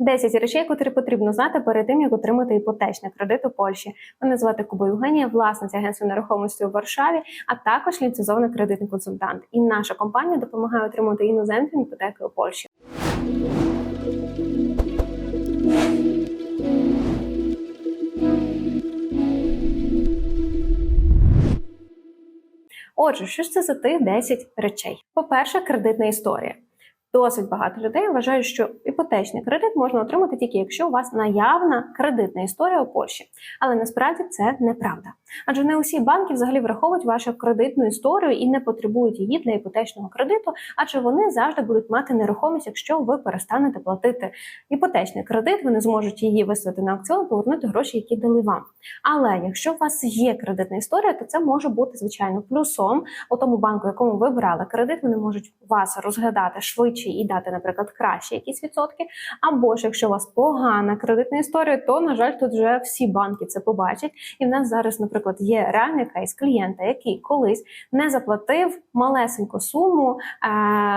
10 речей, котрі потрібно знати перед тим, як отримати іпотечний кредит у Польщі. Мене звати Куба Євгенія, власниця агентства нерухомості у Варшаві, а також ліцензований кредитний консультант. І наша компанія допомагає отримати іноземцям іпотеки у Польщі. Отже, що ж це за тих 10 речей? По-перше, кредитна історія. Досить багато людей вважають, що іпотечний кредит можна отримати тільки якщо у вас наявна кредитна історія у Польщі. Але насправді це неправда. Адже не усі банки взагалі враховують вашу кредитну історію і не потребують її для іпотечного кредиту, адже вони завжди будуть мати нерухомість, якщо ви перестанете платити іпотечний кредит, вони зможуть її виставити на аукціон, повернути гроші, які дали вам. Але якщо у вас є кредитна історія, то це може бути звичайно плюсом у тому банку, якому ви брали кредит, вони можуть вас розглядати швидше і дати, наприклад, кращі якісь відсотки. Або ж якщо у вас погана кредитна історія, то на жаль, тут вже всі банки це побачать. І в нас зараз, наприклад, є реальний кейс клієнта, який колись не заплатив малесеньку суму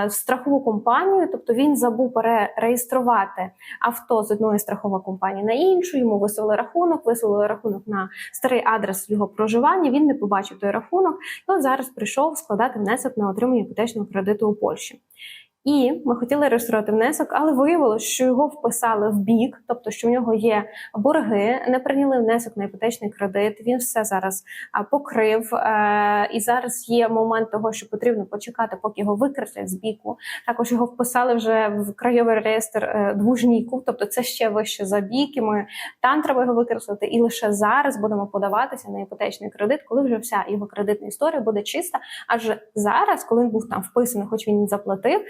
е, страхову компанію, тобто він забув перереєструвати авто з одної страхової компанії на іншу. Йому вислали рахунок, вислали рахунок на старий адрес його проживання. Він не побачив той рахунок. І от зараз прийшов складати внесок на отримання іпотечного кредиту у Польщі. І ми хотіли реєструвати внесок, але виявилося, що його вписали в бік, тобто що в нього є борги, не прийняли внесок на іпотечний кредит. Він все зараз покрив. Е, і зараз є момент того, що потрібно почекати, поки його викреслять з біку. Також його вписали вже в крайовий реєстр е, двужніку, тобто це ще вище за бік. і Ми там треба його викреслити. І лише зараз будемо подаватися на іпотечний кредит, коли вже вся його кредитна історія буде чиста. Адже зараз, коли він був там вписаний, хоч він заплатив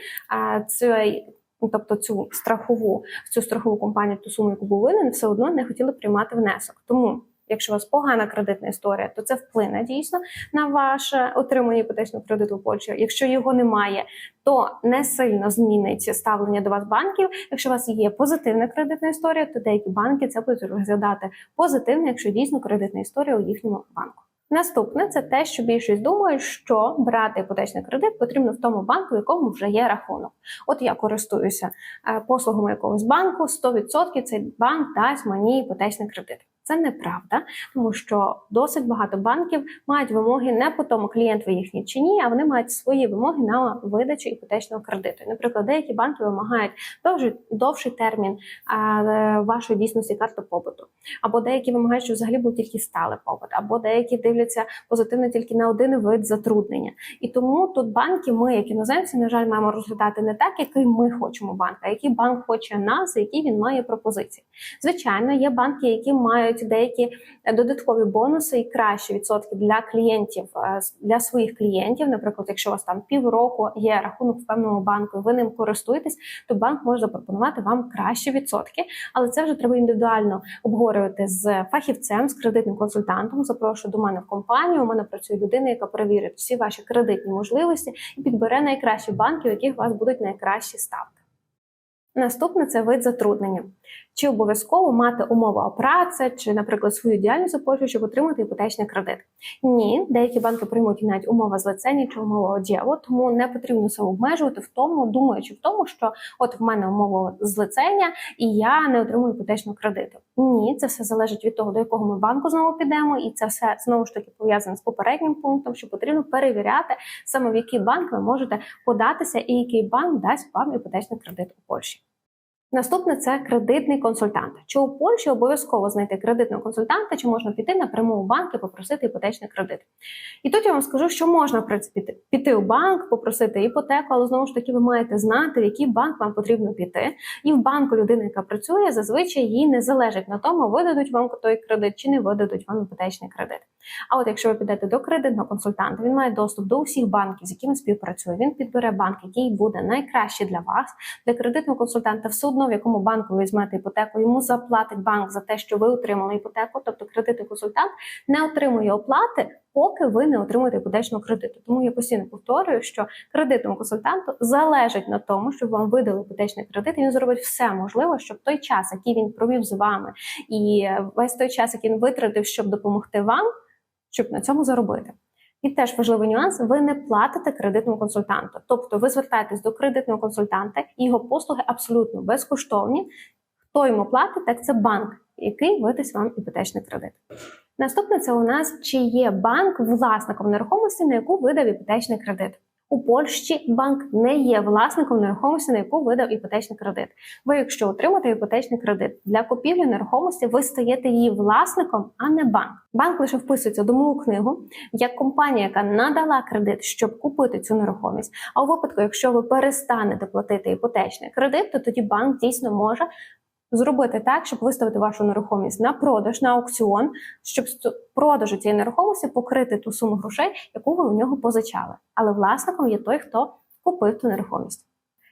цей. Ну, тобто цю страхову цю страхову компанію, ту суму, яку був винен, все одно не хотіли приймати внесок. Тому, якщо у вас погана кредитна історія, то це вплине дійсно на ваше отримання іпотечного кредиту в Польщі. Якщо його немає, то не сильно змінить ставлення до вас банків. Якщо у вас є позитивна кредитна історія, то деякі банки це будуть розглядати позитивно, якщо дійсно кредитна історія у їхньому банку. Наступне це те, що більшість думають, що брати іпотечний кредит потрібно в тому банку, в якому вже є рахунок. От я користуюся е, послугами якогось банку, 100% цей банк дасть мені іпотечний кредит. Це неправда, тому що досить багато банків мають вимоги не по тому, клієнт ви їхній чи ні, а вони мають свої вимоги на видачу іпотечного кредиту. Наприклад, деякі банки вимагають довший, довший термін а, вашої дійсності карти побуту, або деякі вимагають, що взагалі був тільки сталий побут, або деякі дивляться позитивно тільки на один вид затруднення. І тому тут банки, ми, як іноземці, на жаль, маємо розглядати не так, який ми хочемо банк, а який банк хоче нас, які він має пропозиції. Звичайно, є банки, які мають мають деякі додаткові бонуси і кращі відсотки для клієнтів е, для своїх клієнтів. Наприклад, якщо у вас там півроку є рахунок в певному банку, і ви ним користуєтесь, то банк може запропонувати вам кращі відсотки, але це вже треба індивідуально обговорювати з фахівцем, з кредитним консультантом. Запрошую до мене в компанію. У мене працює людина, яка перевірить всі ваші кредитні можливості і підбере найкращі банки, у яких у вас будуть найкращі ставки. Наступне це вид затруднення. Чи обов'язково мати умови о праці, чи, наприклад, свою діяльність у Польщі, щоб отримати іпотечний кредит? Ні, деякі банки приймуть навіть умова злицення чи умова одєву, тому не потрібно себе обмежувати в тому, думаючи в тому, що от в мене умова злицення і я не отримую іпотечного кредиту. Ні, це все залежить від того, до якого ми банку знову підемо, і це все знову ж таки пов'язане з попереднім пунктом, що потрібно перевіряти саме в який банк ви можете податися, і який банк дасть вам іпотечний кредит у Польщі. Наступне це кредитний консультант. Чи у Польщі обов'язково знайти кредитного консультанта, чи можна піти напряму у банк і попросити іпотечний кредит? І тут я вам скажу, що можна в принципі піти у банк, попросити іпотеку, але знову ж таки ви маєте знати, в який банк вам потрібно піти. І в банку людина, яка працює, зазвичай їй не залежить на тому, видадуть вам той кредит чи не видадуть вам іпотечний кредит. А от якщо ви підете до кредитного консультанта, він має доступ до усіх банків, з якими співпрацює. Він підбере банк, який буде найкраще для вас. Для кредитного консультанта все одно в якому банку ви візьмете іпотеку, йому заплатить банк за те, що ви отримали іпотеку, тобто кредитний консультант не отримує оплати. Поки ви не отримуєте іпотечного кредиту, тому я постійно повторюю, що кредитному консультанту залежить на тому, щоб вам видали іпотечний кредит. і Він зробить все можливе, щоб той час, який він провів з вами, і весь той час, який він витратив, щоб допомогти вам, щоб на цьому заробити. І теж важливий нюанс: ви не платите кредитному консультанту. Тобто ви звертаєтесь до кредитного консультанта, і його послуги абсолютно безкоштовні. хто йому платить, так це банк, який видасть вам іпотечний кредит. Наступне це у нас чи є банк власником нерухомості, на яку видав іпотечний кредит. У Польщі банк не є власником нерухомості, на яку видав іпотечний кредит. Ви, якщо отримаєте іпотечний кредит для купівлі нерухомості, ви стаєте її власником, а не банк. Банк лише вписується в домову книгу як компанія, яка надала кредит, щоб купити цю нерухомість. А у випадку, якщо ви перестанете платити іпотечний кредит, то тоді банк дійсно може зробити так, щоб виставити вашу нерухомість на продаж на аукціон, щоб з продажу цієї нерухомості покрити ту суму грошей, яку ви у нього позичали. Але власником є той, хто купив ту нерухомість.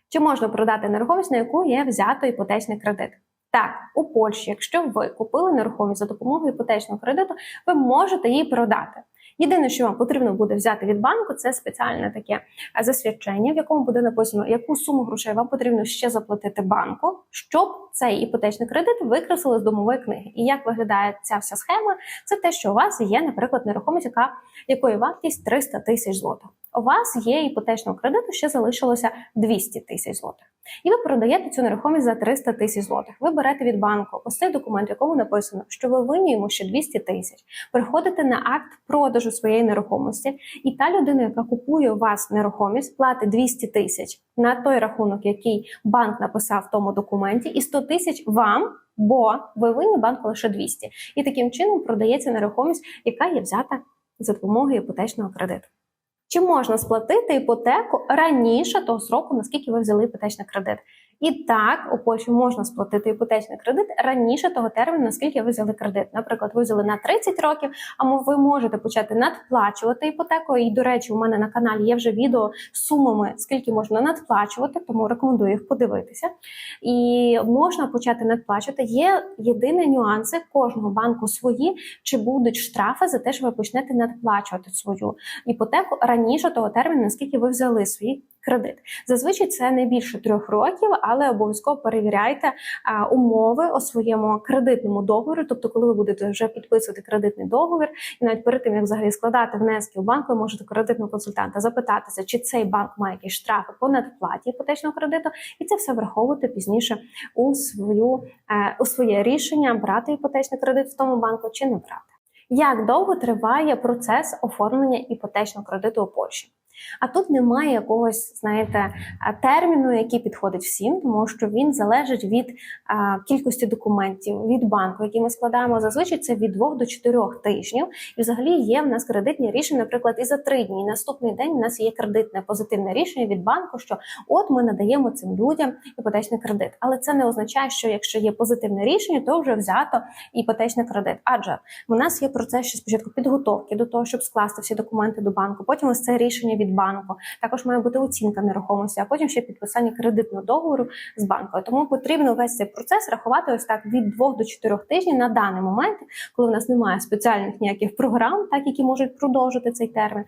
Чи можна продати нерухомість, на яку є взято іпотечний кредит? Так, у Польщі, якщо ви купили нерухомість за допомогою іпотечного кредиту, ви можете її продати. Єдине, що вам потрібно буде взяти від банку, це спеціальне таке засвідчення, в якому буде написано, яку суму грошей вам потрібно ще заплатити банку, щоб цей іпотечний кредит викреслили з домової книги. І як виглядає ця вся схема? Це те, що у вас є, наприклад, нерухомість, яка якої вартість 300 тисяч злотих. У вас є іпотечного кредиту, ще залишилося 200 тисяч злотих. І ви продаєте цю нерухомість за 300 тисяч злотих. Ви берете від банку ось цей документ, в якому написано, що ви винні йому ще 200 тисяч. Приходите на акт продажу своєї нерухомості, і та людина, яка купує у вас нерухомість, платить 200 тисяч на той рахунок, який банк написав в тому документі, і 100 тисяч вам. Бо ви винні банку лише 200. І таким чином продається нерухомість, яка є взята за допомогою іпотечного кредиту. Чи можна сплатити іпотеку раніше того сроку, наскільки ви взяли іпотечний кредит? І так, у Польщі можна сплатити іпотечний кредит раніше того терміну, наскільки ви взяли кредит. Наприклад, ви взяли на 30 років, а ви можете почати надплачувати іпотеку. І, до речі, у мене на каналі є вже відео з сумами, скільки можна надплачувати, тому рекомендую їх подивитися. І можна почати надплачувати. Є єдині нюанси кожного банку свої, чи будуть штрафи за те, що ви почнете надплачувати свою іпотеку раніше того терміну, наскільки ви взяли свій кредит. Зазвичай це не більше трьох років, але обов'язково перевіряйте умови у своєму кредитному договорі. Тобто, коли ви будете вже підписувати кредитний договір, і навіть перед тим як взагалі складати внески у банк, ви можете кредитного консультанта запитатися, чи цей банк має якісь штрафи по надплаті іпотечного кредиту, і це все враховувати пізніше у свою е, у своє рішення брати іпотечний кредит в тому банку чи не брати. Як довго триває процес оформлення іпотечного кредиту у Польщі? А тут немає якогось, знаєте, терміну, який підходить всім, тому що він залежить від а, кількості документів від банку, які ми складаємо. Зазвичай це від 2 до 4 тижнів. І взагалі є в нас кредитні рішення, наприклад, і за три дні. І наступний день у нас є кредитне позитивне рішення від банку, що от ми надаємо цим людям іпотечний кредит. Але це не означає, що якщо є позитивне рішення, то вже взято іпотечний кредит. Адже у нас є процес ще спочатку підготовки до того, щоб скласти всі документи до банку. Потім ось це рішення від банку. Також має бути оцінка нерухомості, а потім ще підписання кредитного договору з банком. Тому потрібно весь цей процес рахувати ось так від 2 до 4 тижнів на даний момент, коли в нас немає спеціальних ніяких програм, так які можуть продовжити цей термін.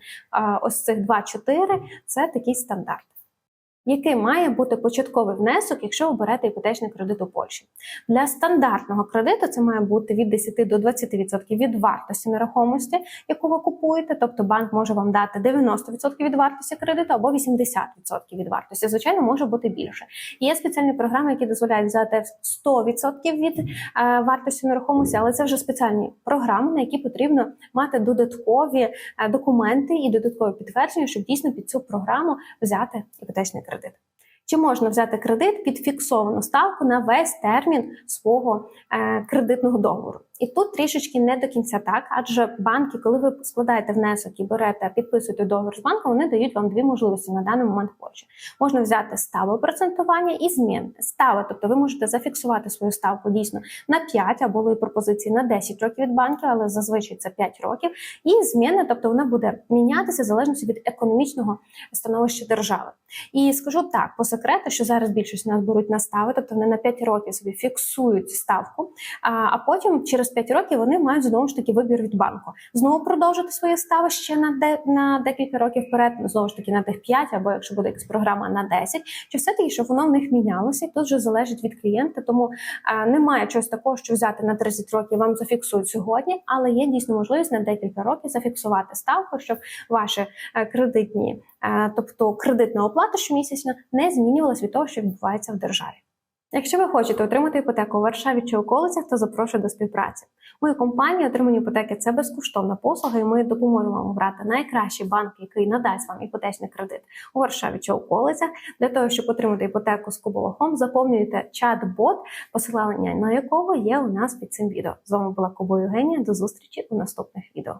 Ось цих 2-4 – це такий стандарт який має бути початковий внесок, якщо ви берете іпотечний кредит у Польщі. Для стандартного кредиту це має бути від 10 до 20% від вартості нерухомості, яку ви купуєте. Тобто банк може вам дати 90% від вартості кредиту або 80% від вартості. Звичайно, може бути більше. Є спеціальні програми, які дозволяють взяти 100% від е, вартості нерухомості, але це вже спеціальні програми, на які потрібно мати додаткові е, документи і додаткові підтвердження, щоб дійсно під цю програму взяти іпотечний кредит кредит. Чи можна взяти кредит під фіксовану ставку на весь термін свого е, кредитного договору? І тут трішечки не до кінця так, адже банки, коли ви складаєте внесок і берете, підписуєте договір з банком, вони дають вам дві можливості на даний момент Польщі. Можна взяти ставу процентування і змінити стави. Тобто ви можете зафіксувати свою ставку дійсно на 5, або були пропозиції на 10 років від банків, але зазвичай це 5 років. І зміни, тобто вона буде мінятися в залежності від економічного становища держави. І скажу так, по секрету, що зараз більшість нас беруть на стави, тобто вони на 5 років собі фіксують ставку, а, а потім через 5 років вони мають знову ж таки вибір від банку. Знову продовжити свої стави ще на де на декілька років вперед, знову ж таки на тих 5, або якщо буде якась програма на 10, чи все таки, щоб воно в них мінялося, і тут вже залежить від клієнта. Тому а, немає чогось такого, що взяти на 30 років вам зафіксують сьогодні, але є дійсно можливість на декілька років зафіксувати ставку, щоб ваші а, кредитні, а, тобто кредитна оплата щомісячна, не змінювалась від того, що відбувається в державі. Якщо ви хочете отримати іпотеку у Варшаві чи околицях, то запрошую до співпраці. Мою компанію отримання іпотеки це безкоштовна послуга, і ми допоможемо вам обрати найкращий банк, який надасть вам іпотечний кредит у Варшаві чи околицях. Для того щоб отримати іпотеку з Куболохом, заповнюйте чат-бот, посилання на якого є у нас під цим відео. З вами була Кубо Євгенія. До зустрічі у наступних відео.